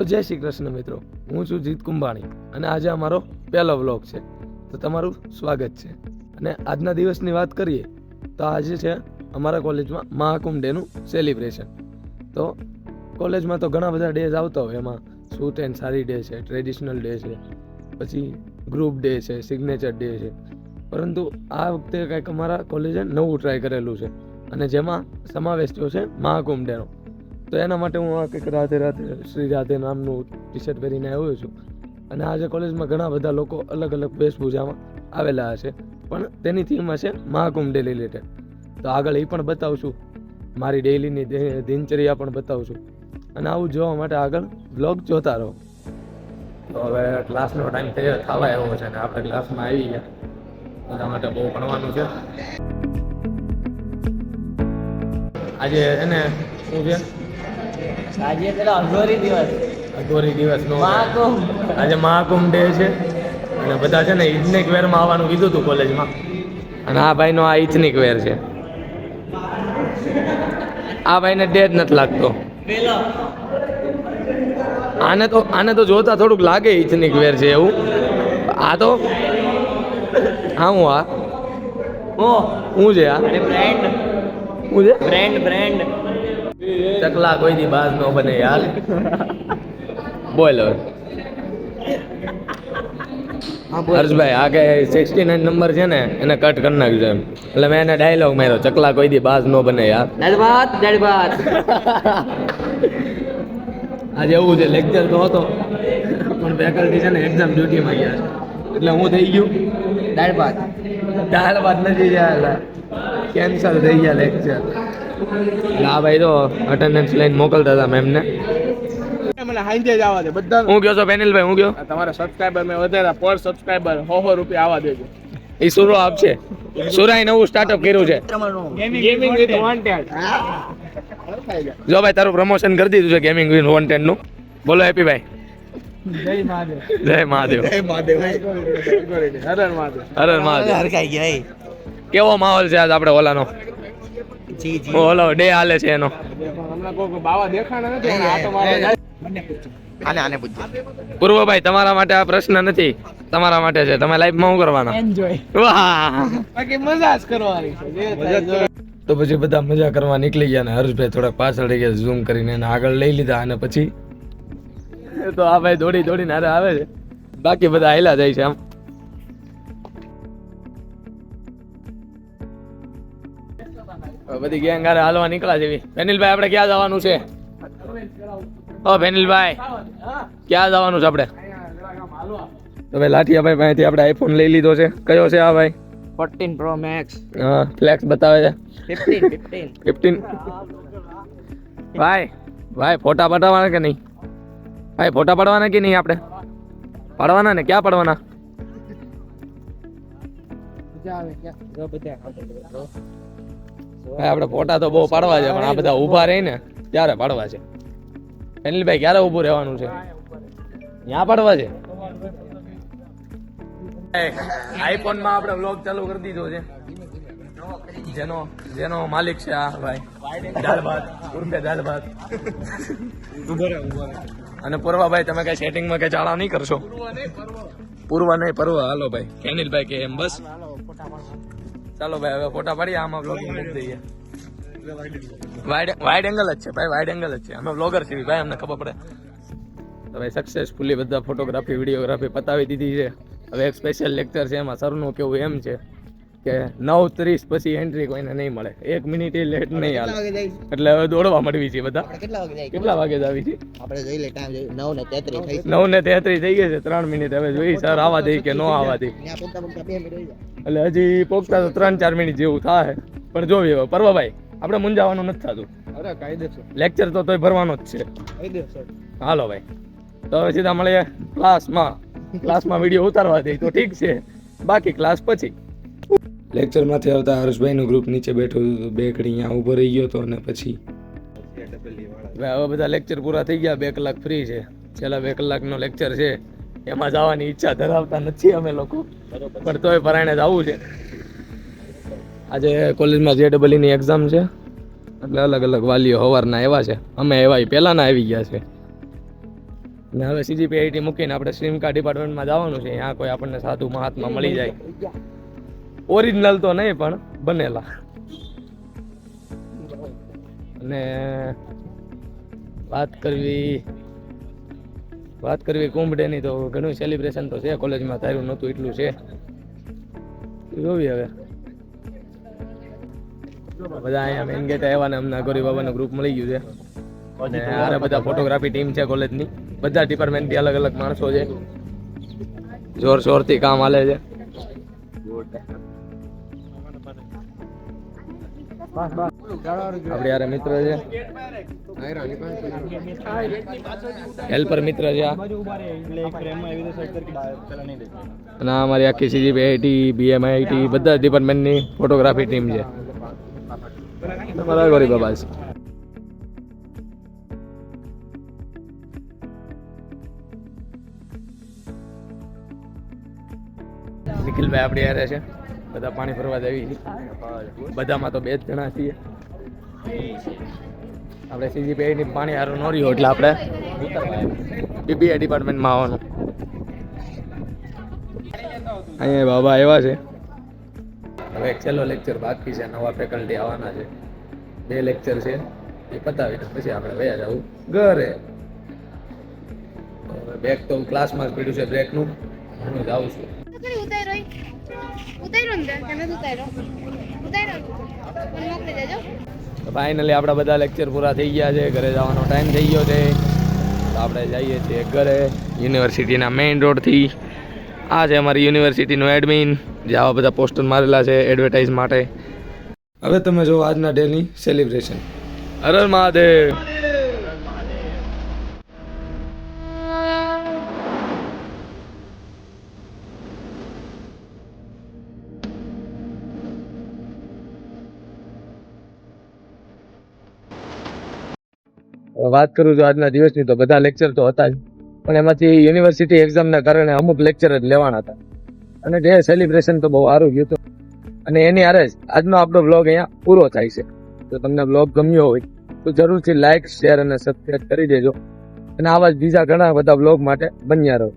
તો જય શ્રી કૃષ્ણ મિત્રો. હું છું જીત કુંભાણી અને આજે અમારો પહેલો વ્લોગ છે. તો તમારું સ્વાગત છે. અને આજના દિવસની વાત કરીએ, તો આજે છે અમારા કોલેજમાં મહાકુંભ ડેનું સેલિબ્રેશન તો કોલેજમાં તો ઘણા બધા ડેઝ આવતા હોય, એમાં સૂટ એન્ડ સારી ડે છે ટ્રેડિશનલ ડે છે, પછી ગ્રુપ ડે છે સિગ્નેચર ડે છે. પરંતુ આ વખતે કંઈક અમારા કોલેજે નવું ટ્રાય કરેલું છે. અને જેમાં સમાવેશ થયો છે મહાકુંભ ડેનો. તો એના માટે હું આ કંઈક રાધે રાધે શ્રી રાધે નામનું ટી શર્ટ પહેરીને આવ્યો છું. અને આજે કોલેજમાં ઘણા બધા લોકો અલગ અલગ વેશભૂષામાં આવેલા હશે. પણ તેની થીમ હશે મહાકુંભ ડે રિલેટેડ તો આગળ એ પણ બતાવશું. મારી ડેઈલીની દિનચર્યા પણ બતાવું છું અને આવું જોવા માટે આગળ બ્લોગ જોતા રહો. તો હવે ક્લાસનો ટાઈમ થવા આવ્યો છે અને આપણે ક્લાસમાં આવી ગયા. બધા માટે બહુ ભણવાનું છે. આજે એને શું છે? આજે પેલો અઘોરી દિવસ. અઘોરી દિવસ મહાકુંભ. આજે મહાકુંભ ડે છે. અને બધા છે ને ઇથનિક વેરમાં આવવાનું કીધું હતું કોલેજમાં. અને આ ભાઈનો આ ઇથનિક વેર છે. આ ભાઈને ડે જ નથી લાગતો. આને તો આને તો જોતા થોડુંક લાગે ઇથનિક વેર છે એવું. આ તો? હા હું આ. હું છે આ? બ્રેન્ડ હું છે? બ્રેન્ડ બ્રેન્ડ ચકલા કોઈ દી બાજ નો બને યાર. બોલો હર્ષભાઈ આ કે સિક્સટી નાઇન નંબર છે ને એને કટ કરી નાખજો એમ. એટલે મેં એને ડાયલોગ માર્યો ચકલા કોઈ દી બાજ નો બને યાર. આજે એવું છે લેક્ચર તો હતો પણ ફેકલ્ટી છે ને એક્ઝામ ડ્યુટીમાં ગયા છે. એટલે હું થઈ ગયું. દાળ ભાત દાળ ભાત નથી ગયા કેન્સલ થઈ ગયા લેક્ચર એટલે આ ભાઈ તો અટેન્ડન્સ લઈને મોકલતા હતા મેમને. મને હાંજે જ આવા દે બધા હું ગયો છો પેનિલભાઈ હું ગયો? તમારા સબસ્ક્રાઇબર મેં વધારે પર સબસ્ક્રાઇબર હો હો રૂપિયા આવા દેજો. એ સુરો આપશે. સુરાએ નવું સ્ટાર્ટઅપ કર્યું છે. ગેમિંગ વિથ વોન્ટેડ જો ભાઈ તારું પ્રમોશન કરી દીધું છે ગેમિંગ વિન વોન્ટેડનું. બોલો હેપી ભાઈ. જય મહાદેવ. જય મહાદેવ. હર મહાદેવ અરે મહાદેવ. હરખાઈ ગઈ કેવો માહોલ છે આજ આપણે ઓલાનો? ઓલો ડે હાલે છે એનો. પૂર્વભાઈ તમારા માટે આ પ્રશ્ન નથી. તમારા માટે છે. તમે લાઈફમાં શું કરવાના? એન્જોય વાહ. બાકી મજા જ કરવાની. તો પછી બધા મજા કરવા નીકળી ગયા ને હર્ષભાઈ થોડાક પાછળ રહી ગયા ઝૂમ કરીને એને આગળ લઈ લીધા અને પછી? તો આ ભાઈ દોડી દોડીને હારે આવે છે. બાકી બધા હેલા જાય છે આમ. બધી ગેંગ હારે હાલવા નીકળ્યા જેવી. ફેનિલભાઈ આપણે ક્યાં જવાનું છે? ઓ ફેનિલભાઈ ક્યાં જવાનું છે આપણે? તો ભાઈ લાઠિયાભાઈ પાસેથી આપણે આઈફોન લઈ લીધો છે. કયો છે આ ભાઈ? ફોર્ટીન પ્રો મેક્સ હા ફ્લેક્સ બતાવે છે. ફિફ્ટીન ફિફ્ટીન ફિફ્ટીન ભાઈ ભાઈ ફોટા પડાવવાના કે નહીં? ભાઈ ફોટા પાડવાના કે નહીં આપણે? પાડવાના ને? ક્યાં પાડવાના? ભાઈ આપણે ફોટા તો બહુ પાડવા છે, પણ આ બધા ઊભા રહી ને ત્યારે પાડવા છે. અનિલભાઈ ક્યારે ઊભું રહેવાનું છે? ત્યાં પાડવા છે? આઈફોનમાં આપણે વ્લોગ ચાલુ કરી દીધો છે. જેનો જેનો માલિક છે આ ભાઈ. દાળ ભાત, ઉર્ફે દાળ ભાત. અને પૂર્વાભાઈ, તમે કઈ સેટિંગમાં કઈ ચાળા નહીં કરશો? પૂર્વ નહીં, પર્વ. હાલો ભાઈ. કેનિલભાઈ કે એમ બસ. ચાલો ભાઈ, હવે ફોટા પાડીએ. આમાં બ્લોગિંગ મૂકી દઈએ. વાઇડ એંગલ જ છે, ભાઈ વાઇડ એંગલ જ છે. અમે બ્લોગર છીએ ભાઈ, અમને ખબર પડે. તો ભાઈ સક્સેસફુલી બધા ફોટોગ્રાફી વિડીયોગ્રાફી પતાવી દીધી છે. હવે એક સ્પેશિયલ લેક્ચર છે, એમાં સરનું કેવું એમ છે. કે નવ ત્રીસ પછી એન્ટ્રી કોઈને નહીં મળે. એક મિનિટ એ લેટ નહીં આવે એટલે હવે દોડવા મળવી છે બધા. કેટલા વાગે જ આવી છે? આપણે જોઈ લે ટાઈમ નવ ને તેત્રીસ થઈ નવ ને તેત્રીસ થઈ ગયા છે ત્રણ મિનિટ હવે જોઈ સર આવા દે કે ન આવા દે. ત્યાં પૂછતા પૂછતા બે મિનિટ રહી જાય એટલે હજી પોગતા તો ત્રણ ચાર મિનિટ જેવું થાય. પણ જોવી હવે. પરવાભાઈ આપણે મુંજાવાનું નથી થતું. અરે કાયદેસર. લેક્ચર તો તોય ભરવાનો જ છે. કાયદેસર. હાલો ભાઈ. તો હવે સીધા મળીએ ક્લાસમાં ક્લાસમાં વીડિયો ઉતારવા દે તો ઠીક છે. બાકી ક્લાસ પછી. લેક્ચરમાંથી આવતા હર્ષભાઈનું ગ્રુપ નીચે બેઠું હતું બે ઘડી અહીંયા ઊભો રહી ગયો હતો અને પછી હવે બધા લેક્ચર પૂરા થઈ ગયા, બે કલાક ફ્રી છે. છેલ્લા બે કલાકનો લેક્ચર છે. એમાં જવાની ઈચ્છા ધરાવતા નથી અમે લોકો. પણ તોય પરાયણે જવું છે. આજે કોલેજમાં જે ડબલની એક્ઝામ છે. એટલે અલગ અલગ વાલીઓ સવારના એવા છે. અમે એવા પહેલાંના આવી ગયા છે. ને હવે સીજીપીઆઈટી મૂકીને આપણે સ્ટ્રીમ કાર ડિપાર્ટમેન્ટમાં જવાનું છે. ત્યાં કોઈ આપણને સાધુ મહાત્મા મળી જાય. ઓરિજિનલ તો નહીં, પણ બનેલા. અને વાત કરવી વાત કરવી કુંભ ડેની તો ઘણું સેલિબ્રેશન તો છે, કોલેજમાં તારું નહોતું, એટલું છે. જોવી હવે. બધા અહીંયા મેન ગેટ આવ્યા ને અમને ગોરી બાબાનું ગ્રુપ મળી ગયું છે. અને આરે બધા ફોટોગ્રાફી ટીમ છે કોલેજની. બધા ડિપાર્ટમેન્ટથી અલગ અલગ માણસો છે. જોર શોરથી કામ હાલે છે. આપણી યાર મિત્ર છે. હેલ્પર મિત્ર છે અને અમારી આખી સીજીપીઆઈટી બીએમઆઈટી બધા ડિપાર્ટમેન્ટની ફોટોગ્રાફી ટીમ છે તમારા ગોરી બાબા છે નિખિલભાઈ આપણે હારે છે. બધા પાણી ભરવા દેવી બધામાં તો બે જ જણા છીએ. આપણે સીજીપીઆઈની પાણી હારું ન રહ્યું એટલે આપણે પીપીઆઈ ડિપાર્ટમેન્ટમાં આવવાનું. અહીંયા બાબા આવ્યા છે. હવે છેલ્લો લેક્ચર બાકી છે. નવા ફેકલ્ટી આવવાના છે. બે લેક્ચર છે. એ પતાવીને પછી આપણે વયા જવું ઘરે. બેગ તો ક્લાસમાં જ પડ્યું છે. બ્રેકનું હું જાઉં છું. તો ફાઇનલી આપણા બધા લેક્ચર પૂરા થઈ ગયા છે. ઘરે જવાનો ટાઈમ થઈ ગયો છે. તો આપણે જઈએ છીએ ઘરે યુનિવર્સિટીના મેઇન રોડથી આ છે અમારી યુનિવર્સિટીનું એડમિન જે આવા બધા પોસ્ટર મારેલા છે એડવર્ટાઇઝ માટે. હવે તમે જો આજના ડેની સેલિબ્રેશન હર હર મહાદેવ. વાત કરું છું આજના દિવસની તો બધા લેક્ચર તો હતા જ. પણ એમાંથી યુનિવર્સિટી એક્ઝામના કારણે અમુક લેક્ચર જ લેવાના હતા. અને ડે સેલિબ્રેશન તો બહુ સારું ગયું હતું. અને એની આરે જ આજનો આપણો બ્લોગ અહીંયા પૂરો થાય છે. જો તમને બ્લોગ ગમ્યો હોય તો જરૂરથી લાઇક શેર અને સબસ્ક્રાઈબ કરી દેજો. અને આવા જ બીજા ઘણા બધા બ્લોગ માટે બન્યા રહો.